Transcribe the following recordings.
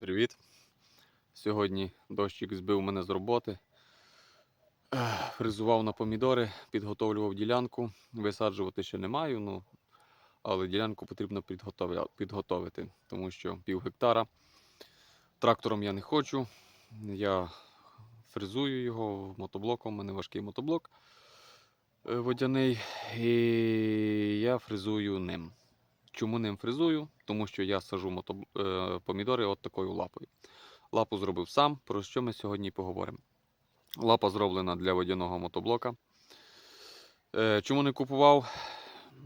Привіт! Сьогодні дощик збив мене з роботи. Ех, Фрезував на помідори, підготовлював ділянку. Висаджувати ще не маю, ну, але ділянку потрібно підготовити, тому що пів гектара. Трактором я не хочу. Я фрезую його мотоблоком, у мене важкий мотоблок е, водяний. І я фрезую ним. Чому ним фрезую? Тому що я сажу мото... е, помідори от такою лапою. Лапу зробив сам, про що ми сьогодні поговоримо. Лапа зроблена для водяного мотоблока. Е, чому не купував?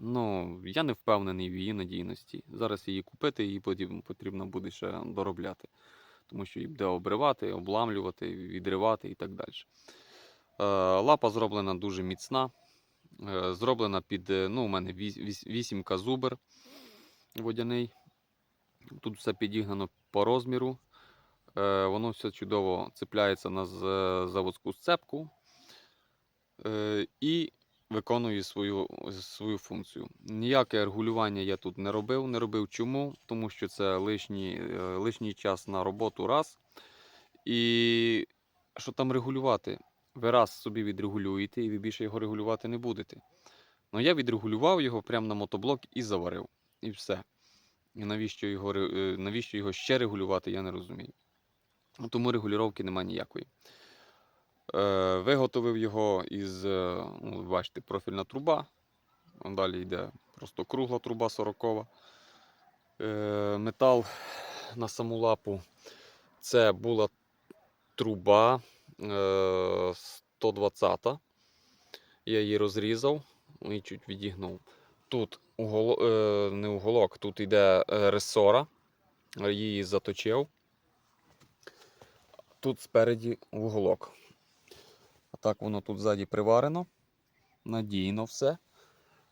Ну, я не впевнений в її надійності. Зараз її купити, її потрібно буде ще доробляти. Тому що її буде обривати, обламлювати, відривати і так далі. Е, лапа зроблена дуже міцна. Зроблена під, ну, у мене віс- віс- вісімка зубр водяний. Тут все підігнано по розміру. Е, воно все чудово цепляється на заводську сцепку е, і виконує свою, свою функцію. Ніяке регулювання я тут не робив. Не робив чому? Тому що це лишній, е, лишній час на роботу раз. І що там регулювати? Ви раз собі відрегулюєте і ви більше його регулювати не будете. Ну я відрегулював його прямо на мотоблок і заварив. І все. І навіщо його, е, навіщо його ще регулювати, я не розумію. Тому регулювання немає ніякої. Е, виготовив його із, е, ну, бачите, профільна труба. Далі йде просто кругла труба 40. Е, метал на саму лапу. Це була труба е, 120. Я її розрізав і чуть відігнув. Тут уголо, е, не уголок, тут йде е, ресора. Її заточив. Тут спереді уголок. А так воно тут ззаді приварено. Надійно все.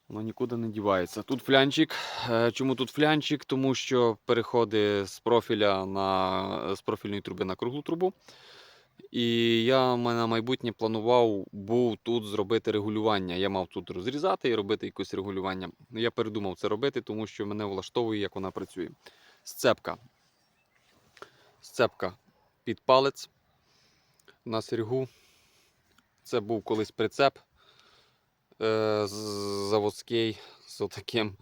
Воно нікуди не дівається. Тут флянчик. Е, Чому тут флянчик? Тому що переходить з профіля на, з профільної труби на круглу трубу. І я на майбутнє планував був тут зробити регулювання. Я мав тут розрізати і робити якесь регулювання. Я передумав це робити, тому що мене влаштовує, як вона працює. Сцепка. Сцепка під палець на сергу. Це був колись прицеп е, заводський з отаким,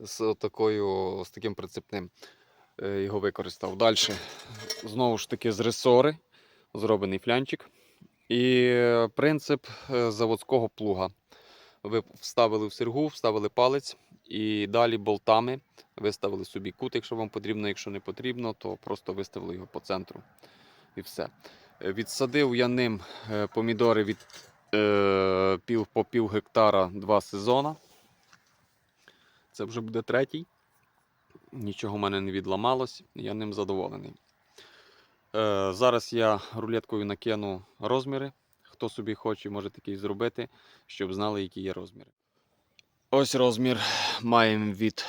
з, отакою, з таким прицепним. Е, його використав. Далі, знову ж таки, з ресори зроблений флянчик. І е, принцип е, заводського плуга. Ви вставили в сергу, вставили палець і далі болтами виставили собі кут, якщо вам потрібно, якщо не потрібно, то просто виставили його по центру. І все. Е, Відсадив я ним помідори від е, пів, по пів гектара два сезона. Це вже буде третій. Нічого в мене не відламалось, я ним задоволений. Е, зараз я рулеткою накину розміри. Хто собі хоче, може такий зробити, щоб знали, які є розміри. Ось розмір маємо від,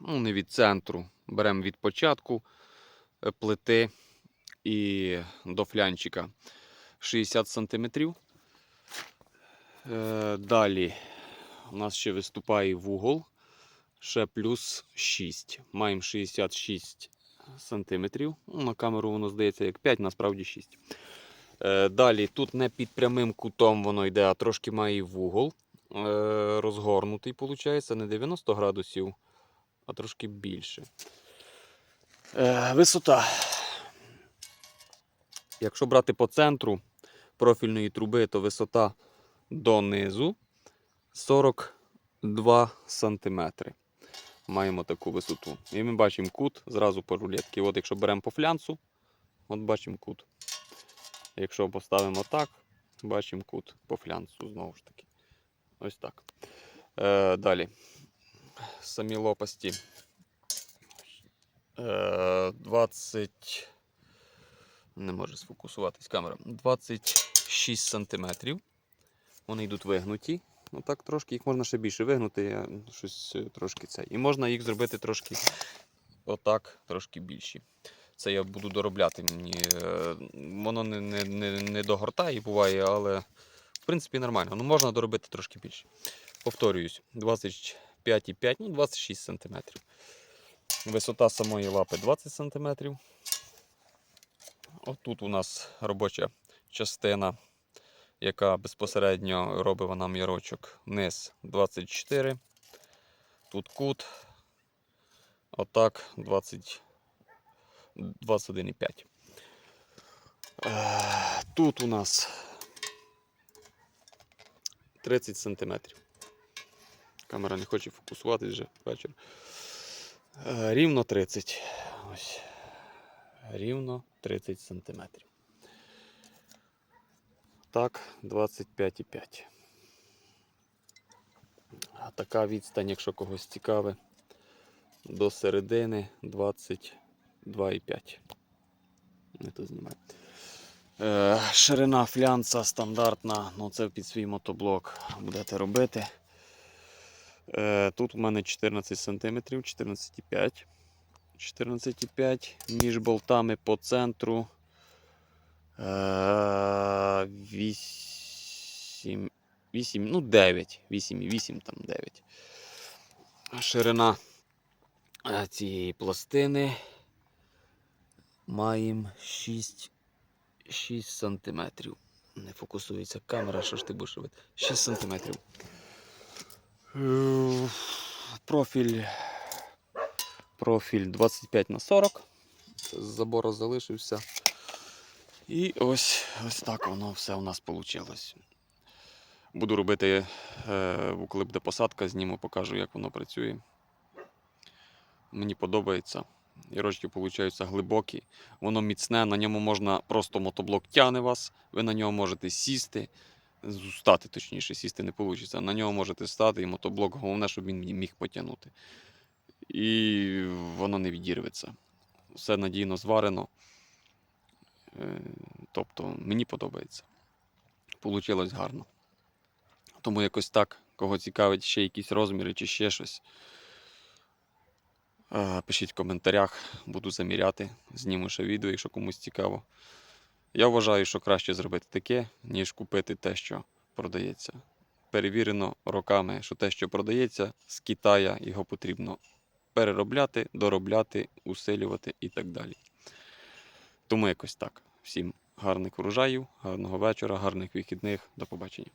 ну не від центру, беремо від початку е, плити і до флянчика 60 см. Е, далі у нас ще виступає вугол, ще плюс 6. Маємо 66 см. Ну, на камеру воно здається як 5, насправді 6. Е, далі тут не під прямим кутом воно йде, а трошки має вугол. Е, розгорнутий, виходить, не 90 градусів, а трошки більше. Е, висота. Якщо брати по центру профільної труби, то висота донизу 42 см. Маємо таку висоту. І ми бачимо кут зразу по рулетці. От якщо беремо по флянцу, от бачимо кут. Якщо поставимо так, бачимо кут по флянцу знову ж таки. Ось так. Е, далі. Самі лопасті. Е, 20. Не може сфокусуватись камера. 26 см. Вони йдуть вигнуті. Ну так трошки їх можна ще більше вигнути. Я щось е, трошки це. І можна їх зробити трошки отак, трошки більші. Це я буду доробляти. Мені е, воно не, не, не, не догортає буває, але в принципі нормально. Ну можна доробити трошки більше. Повторююсь, 25,5, ну 26 см. Висота самої лапи 20 см. Отут у нас робоча частина, яка безпосередньо робить нам ярочок. Низ 24. Тут кут. Отак 21,5. Е, Тут у нас 30 сантиметрів. Камера не хоче фокусуватись вже вечір. Е, Рівно 30. Ось. Рівно 30 сантиметрів. Так, 25,5. А така відстань, якщо когось цікаве, до середини 22,5. Не то знімаю. Е, ширина флянца стандартна, ну це під свій мотоблок будете робити. Е, тут у мене 14 см, 14,5. 14,5 між болтами по центру. Е, 8, 8, ну 9, 8,8 там 9. Ширина е, цієї пластини маємо 6, 6 сантиметрів. Не фокусується камера, що ж ти будеш робити? 6 сантиметрів. Профіль. Профіль 25 на 40. З забору залишився. І ось, ось так воно все у нас вийшло. Буду робити, е, коли буде посадка, зніму, покажу, як воно працює. Мені подобається. Ірочки получаються глибокі, воно міцне, на ньому можна просто мотоблок тягне вас, ви на нього можете сісти, стати точніше, сісти не вийде. На нього можете стати, і мотоблок, головне, щоб він міг потягнути. І воно не відірветься. Все надійно зварено. Е, Тобто мені подобається. Получилось гарно. Тому якось так, кого цікавить ще якісь розміри чи ще щось. е, Пишіть в коментарях, буду заміряти, зніму ще відео, якщо комусь цікаво. Я вважаю, що краще зробити таке, ніж купити те, що продається. Перевірено роками, що те, що продається з Китая, його потрібно переробляти, доробляти, усилювати і так далі. Тому якось так. Всім гарних урожаїв, гарного вечора, гарних вихідних. До побачення.